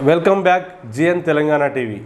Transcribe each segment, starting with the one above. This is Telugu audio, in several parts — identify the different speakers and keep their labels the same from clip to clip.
Speaker 1: Welcome back GN Telangana TV.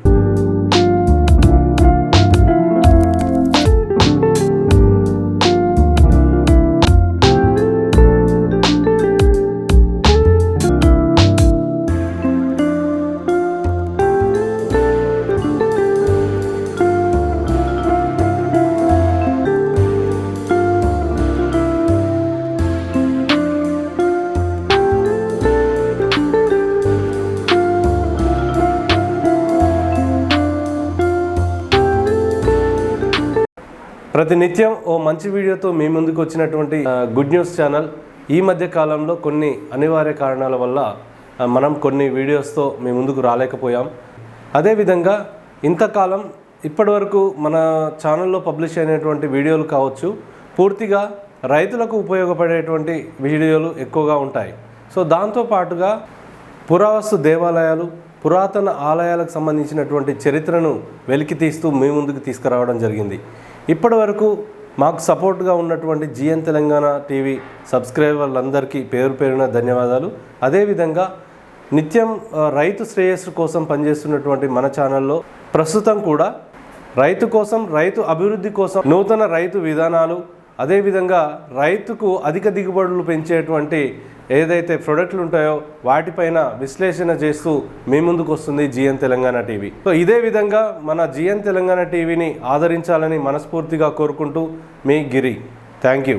Speaker 1: ప్రతినిత్యం ఓ మంచి వీడియోతో మీ ముందుకు వచ్చినటువంటి గుడ్ న్యూస్ ఛానల్ ఈ మధ్య కాలంలో కొన్ని అనివార్య కారణాల వల్ల మనం కొన్ని వీడియోస్తో మీ ముందుకు రాలేకపోయాం. అదేవిధంగా ఇంతకాలం ఇప్పటివరకు మన ఛానల్లో పబ్లిష్ అయినటువంటి వీడియోలు కావచ్చు పూర్తిగా రైతులకు ఉపయోగపడేటువంటి వీడియోలు ఎక్కువగా ఉంటాయి. సో దాంతో పాటుగా పురావస్తు దేవాలయాలు పురాతన ఆలయాలకు సంబంధించినటువంటి చరిత్రను వెలికి తీస్తూ మీ ముందుకు తీసుకురావడం జరిగింది. ఇప్పటి వరకు మాకు సపోర్ట్గా ఉన్నటువంటి జిఎన్ తెలంగాణ టీవీ సబ్స్క్రైబర్లందరికీ పేరు పేరున ధన్యవాదాలు. అదేవిధంగా నిత్యం రైతు శ్రేయస్సు కోసం పనిచేస్తున్నటువంటి మన ఛానల్లో ప్రస్తుతం కూడా రైతు కోసం రైతు అభివృద్ధి కోసం నూతన రైతు విధానాలు అదేవిధంగా రైతుకు అధిక దిగుబడులు పెంచేటువంటి ఏదైతే ప్రొడక్ట్లు ఉంటాయో వాటిపైన విశ్లేషణ చేస్తూ మీ ముందుకు వస్తుంది జిఎన్ తెలంగాణ టీవీ. సో ఇదే విధంగా మన జిఎన్ తెలంగాణ టీవీని ఆదరించాలని మనస్ఫూర్తిగా కోరుకుంటూ మీ గిరి. Thank you.